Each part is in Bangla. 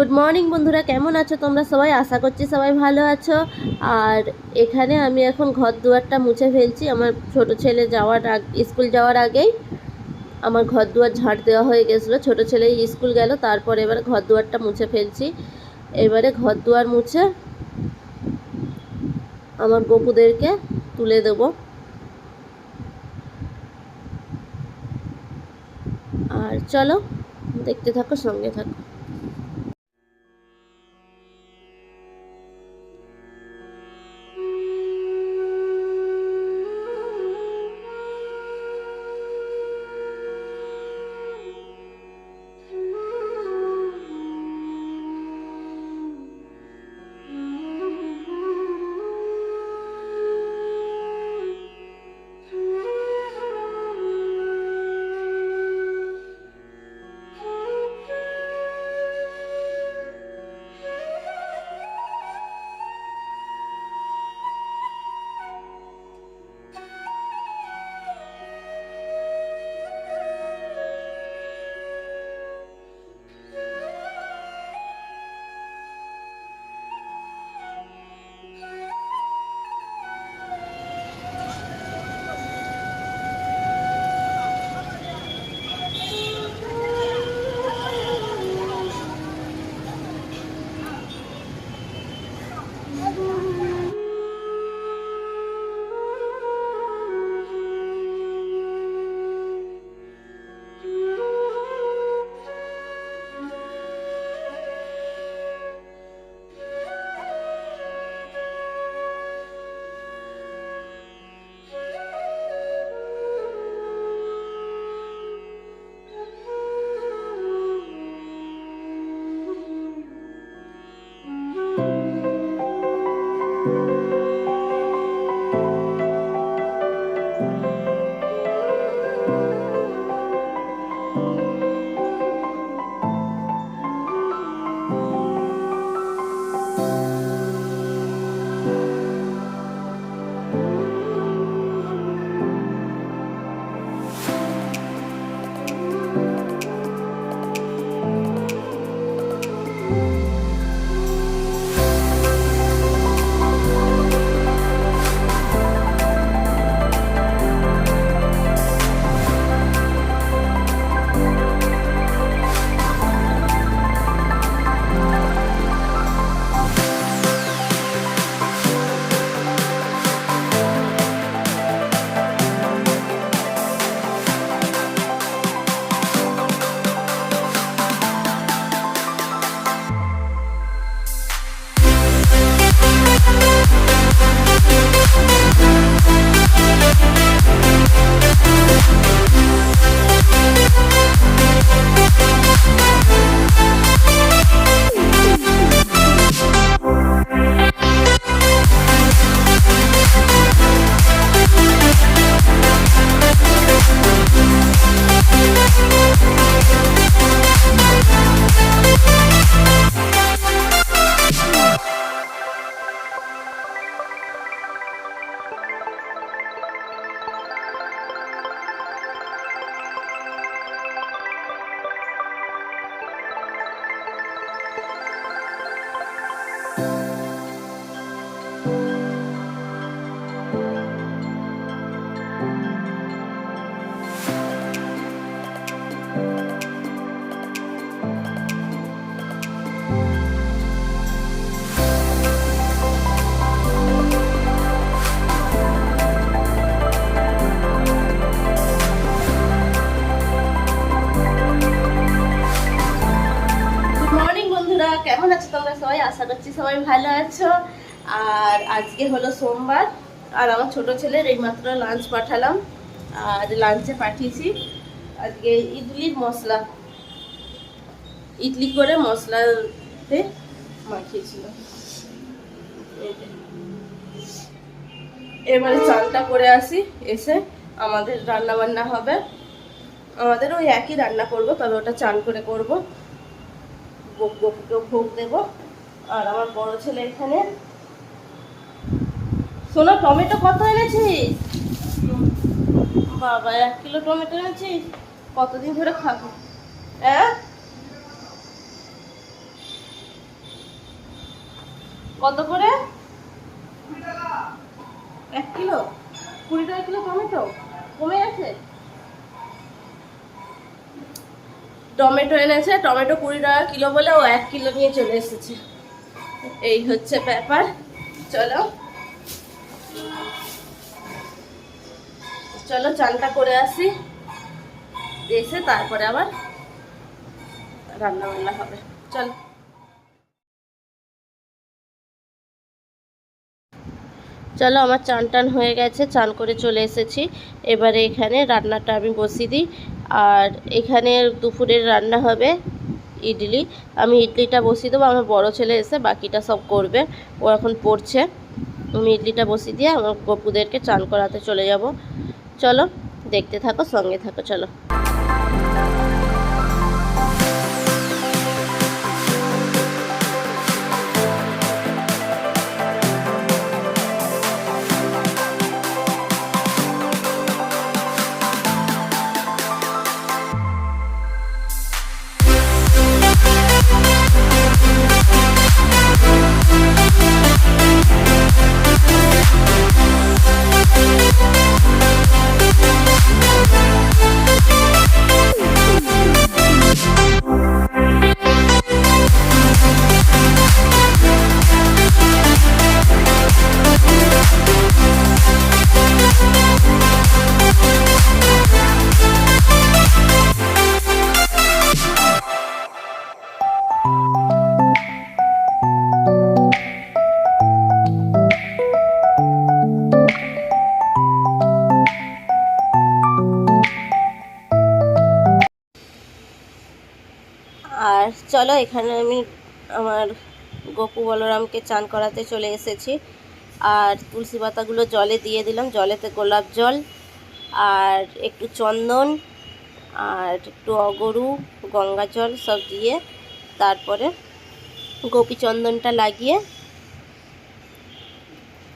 গুড মর্নিং বন্ধুরা। কেমন আছো তোমরা সবাই? আশা করছি সবাই ভালো আছো। আর এখানে আমি এখন ঘর দুয়ারটা মুছে ফেলছি। আমার ছোট ছেলে যাওয়ার স্কুল যাওয়ার আগেই আমার ঘর দুয়ার ঝাড় দেওয়া হয়ে গেছিল। ছোট ছেলে স্কুল গেল, তারপর এবারে ঘর দুয়ারটা মুছে ফেলছি। এবারে ঘর দুয়ার মুছে আমার গপুদেরকে তুলে দেবো। আর চলো, দেখতে থাকো, সঙ্গে থাকো। আশা করছি সবাই ভালো আছো। আর আজকে হলো সোমবার। আর আমার ছোট ছেলের এইমাত্র লাঞ্চ পাঠালাম। আর লাঞ্চে পাঠিয়েছি আজকে ইডলির মশলা। ইডলি করে মশলাতে মাখিয়েছিল। এবারে চালটা করে আসি, এসে আমাদের রান্না বান্না হবে। আমাদের ওই একই রান্না করব, তবে ওটা চান করে করব। ভোগ দেব। আর আমার বড় ছেলে এখানে। শোনো টমেটো কত এনেছিস? বাবা, এক কিলো টমেটো এনেছিস? কতদিন ধরে খাব? কত করে? এক কিলো? কুড়ি টাকা কিলো টমেটো? কমে গেছে? টমেটো এনেছে, টমেটো কুড়ি টাকা কিলো বলে ও এক কিলো নিয়ে চলে এসেছে। এই হচ্ছে ব্যাপার। চলো। চলো, চানটা করে আসি। এসে তারপরে আবার রান্না বান্না হবে। চলো। চলো, আমার চান টান হয়ে গেছে, চান করে চলে এসেছি। এবারে এখানে রান্নাটা আমি বসিয়ে দিই। আর এখানে দুপুরের রান্না হবে ইডলি। আমি ইডলিটা বসিয়ে দেবো, আমার বড়ো ছেলে এসে বাকিটা সব করবে। ও এখন পড়ছে। আমি ইডলিটা বসিয়ে দিয়ে আমার গপুদেরকে চান করাতে চলে যাব। চলো, দেখতে থাকো, সঙ্গে থাকো, চলো। চলো, এখানে আমি আমার গপু বলরামকে চান করাতে চলে এসেছি। আর তুলসী পাতাগুলো জলে দিয়ে দিলাম, জলেতে গোলাপ জল, আর একটু চন্দন, আর একটু অগরু, গঙ্গা জল সব দিয়ে তারপরে গোপী চন্দনটা লাগিয়ে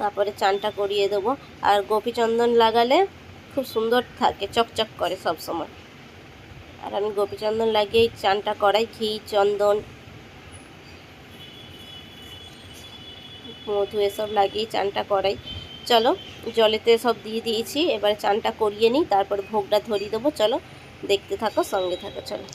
তারপরে চানটা করিয়ে দেবো। আর গোপী চন্দন লাগালে খুব সুন্দর থাকে, চকচক করে সব সময় আর আমি গোপীচন্দন লাগিয়ে চানটা করাই, ঘি, চন্দন, মধু এসব লাগিয়ে চানটা করাই। চলো, জলেতে সব দিয়ে দিয়েছি, এবার চানটা করিয়ে নিই, তারপর ভোগটা ধরিয়ে দেবো। চলো, দেখতে থাকো, সঙ্গে থাকো, চলো।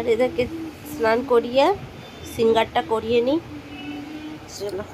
আর এদেরকে স্নান করিয়ে সিঙ্গারটা করিয়ে নিই। চলো।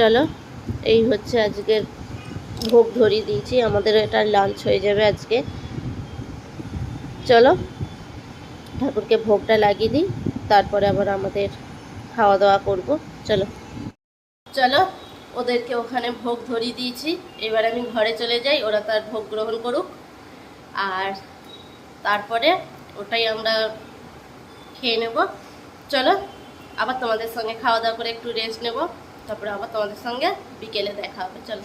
চলো, এই হচ্ছে আজকের ভোগ ধরিয়ে দিয়েছি, আমাদের এটা লাঞ্চ হয়ে যাবে আজকে। চলো, ঠাকুরকে ভোগটা লাগিয়ে দিই, তারপরে আবার আমাদের খাওয়া দাওয়া করব। চলো। চলো, ওদেরকে ওখানে ভোগ ধরিয়ে দিয়েছি, এবার আমি ঘরে চলে যাই, ওরা তার ভোগ গ্রহণ করুক। আর তারপরে ওটাই আমরা খেয়ে নেব। চলো, আবার তোমাদের সঙ্গে খাওয়া দাওয়া করে একটু রেস্ট নেব। তারপরে আবার তোমাদের সঙ্গে বিকেলে দেখা হবে চলো